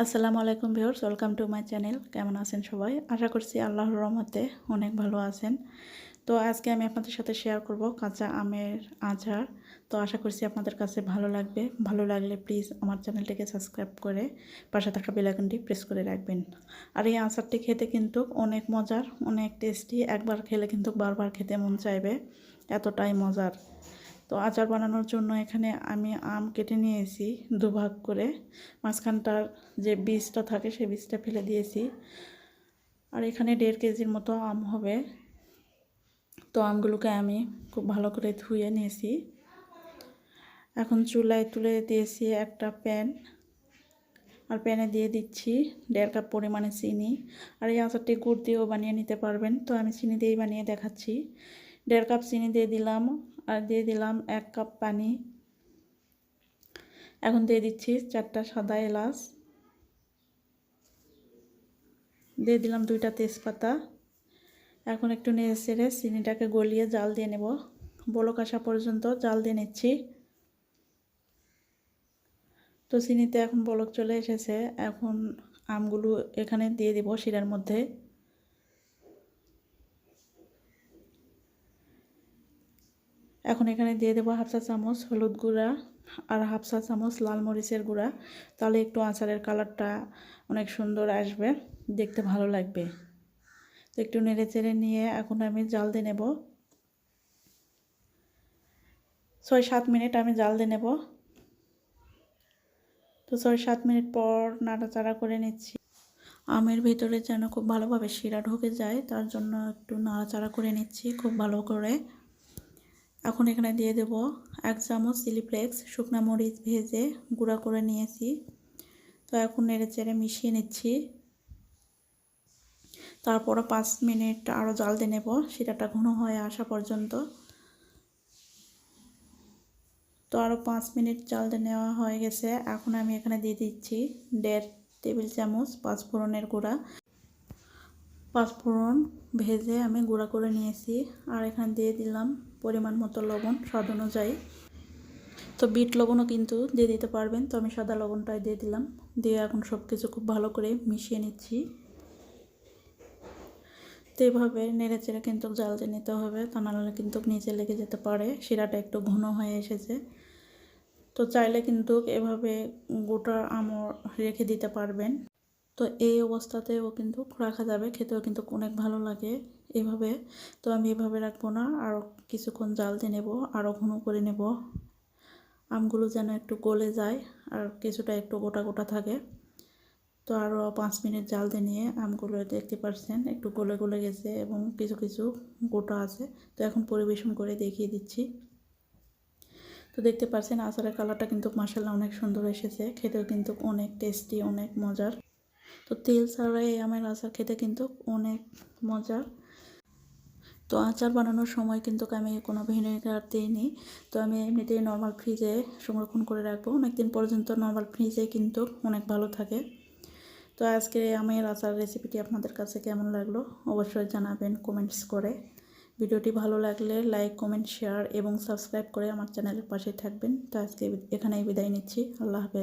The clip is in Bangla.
আসসালামু আলাইকুম viewers, welcome to my channel. কেমন আছেন সবাই? আশা করছি আল্লাহর রহমতে অনেক ভালো আছেন। তো আজকে আমি আপনাদের সাথে শেয়ার করব কাঁচা আমের আচার। তো আশা করছি আপনাদের কাছে ভালো লাগবে। ভালো লাগলে প্লিজ আমার চ্যানেলটিকে সাবস্ক্রাইব করে পাশে থাকা বেলাইকনটি প্রেস করে রাখবেন। আর এই আচারটি খেতে কিন্তু অনেক মজার, অনেক টেস্টি একবার খেলে কিন্তু বারবার খেতে মন চাইবে। এতটাই মজার। তো আচার বানানোর জন্য এখানে আমি আম কেটে নিয়েছি দুভাগ করে। মাঝখানটার যে বীজটা থাকে সেই বীজটা ফেলে দিয়েছি। আর এখানে দেড় কেজির মতো আম হবে। তো আমগুলোকে আমি খুব ভালো করে ধুয়ে নিয়েছি। এখন চুলায় তুলে দিয়েছি একটা প্যান। আর প্যানে দিয়ে দিচ্ছি দেড় কাপ পরিমাণে চিনি। আর এই আচারটি গুড় দিয়েও বানিয়ে নিতে পারবেন। তো আমি চিনি দিয়েই বানিয়ে দেখাচ্ছি। দেড় কাপ চিনি দিয়ে দিলাম। আর দিয়ে দিলাম এক কাপ পানি। এখন দিয়ে দিচ্ছি চারটা সাদা এলাচ। দিয়ে দিলাম দুইটা তেজপাতা। এখন একটু নেড়ে ছেড়ে চিনিটাকে গলিয়ে জাল দিয়ে নেব। বলক আসা পর্যন্ত জাল দিয়ে নিচ্ছি। তো চিনিতে এখন বলক চলে এসেছে। এখন আমগুলো এখানে দিয়ে দিব শিরার মধ্যে। এখন এখানে দিয়ে দেবো হাফ চা চামচ হলুদ গুঁড়া আর হাফ চা চামচ লাল মরিচের গুঁড়া। তাহলে একটু আচারের কালারটা অনেক সুন্দর আসবে, দেখতে ভালো লাগবে। তো একটু নেড়ে চেড়ে নিয়ে এখন আমি জাল দিয়ে নেব। ছয় সাত মিনিট আমি জাল দিয়ে নেব। তো ছয় সাত মিনিট পর নাড়াচাড়া করে নিচ্ছি। আমের ভিতরে যেন খুব ভালোভাবে শিরা ঢুকে যায়, তার জন্য একটু নাড়াচাড়া করে নিচ্ছি খুব ভালো করে। এখন এখানে দিয়ে দেব এক চামচ চিলি ফ্লেক্স, শুকনো মরিচ ভেজে গুঁড়া করে নিয়েছি। তো এখন নেড়ে চেড়ে মিশিয়ে নিচ্ছি। তারপরে পাঁচ মিনিট আরও জাল দিয়ে নেব সেটাটা ঘন হয়ে আসা পর্যন্ত। তো আরও পাঁচ মিনিট জাল দিয়ে নেওয়া হয়ে গেছে। এখন আমি এখানে দিয়ে দিচ্ছি দেড় টেবিল চামচ পাঁচ পাঁচফোড়নের গুঁড়া। পাঁচফোড়ন ভেজে আমি গুঁড়া করে নিয়েছি আর এখানে দিয়ে দিলাম পরিমাণ মতো লবণ, স্বাদ অনুযায়ী। তো বিট লবণও কিন্তু দিয়ে দিতে পারবেন, তো আমি সাদা লবণটাই দিয়ে দিলাম। দিয়ে এখন সব কিছু খুব ভালো করে মিশিয়ে নিচ্ছি। তো এভাবে নেড়ে চেড়ে কিন্তু জাল দিয়ে নিতে হবে, তা নাহলে কিন্তু নিচে লেগে যেতে পারে, শিরাটা একটু ঘন হয়ে এসেছে। তো চাইলে কিন্তু এভাবে গোটা আমর রেখে দিতে পারবেন। তো এই অবস্থাতেও কিন্তু রাখা যাবে, খেতেও কিন্তু অনেক ভালো লাগে এভাবে। তো আমি এভাবে রাখব না, আরও কিছুক্ষণ জাল দিয়ে নেব, আরও ঘন করে নেব। আমগুলো যেন একটু গলে যায় আর কিছুটা একটু গোটা গোটা থাকে। তো আরও পাঁচ মিনিট জাল দিয়ে নিয়ে আমগুলো দেখতে পাচ্ছেন একটু গলে গলে গেছে এবং কিছু কিছু গোটা আছে। তো এখন পরিবেশন করে দেখিয়ে দিচ্ছি। তো দেখতে পাচ্ছেন আচারের কালারটা কিন্তু মাসাল্লাহ অনেক সুন্দর এসেছে, খেতেও কিন্তু অনেক টেস্টি অনেক মজার। তো তেল ছাড়া এই আমের আচার খেতে কিন্তু অনেক মজার। তো আচার বানানোর সময় কিন্তু আমি কোনো ভিনেগার দিইনি তো আমি এমনিতেই নর্মাল ফ্রিজে সংরক্ষণ করে রাখব। অনেক দিন পর্যন্ত নর্মাল ফ্রিজে কিন্তু অনেক ভালো থাকে। তো আজকে আমের আচার রেসিপিটি আপনাদের কাছে কেমন লাগল অবশ্যই জানাবেন কমেন্টস করে। ভিডিওটি ভালো লাগলে লাইক কমেন্ট শেয়ার এবং সাবস্ক্রাইব করে আমার চ্যানেলের পাশে থাকবেন। তো আজকে এখানেই বিদায় নিচ্ছি। আল্লাহ হাফেজ।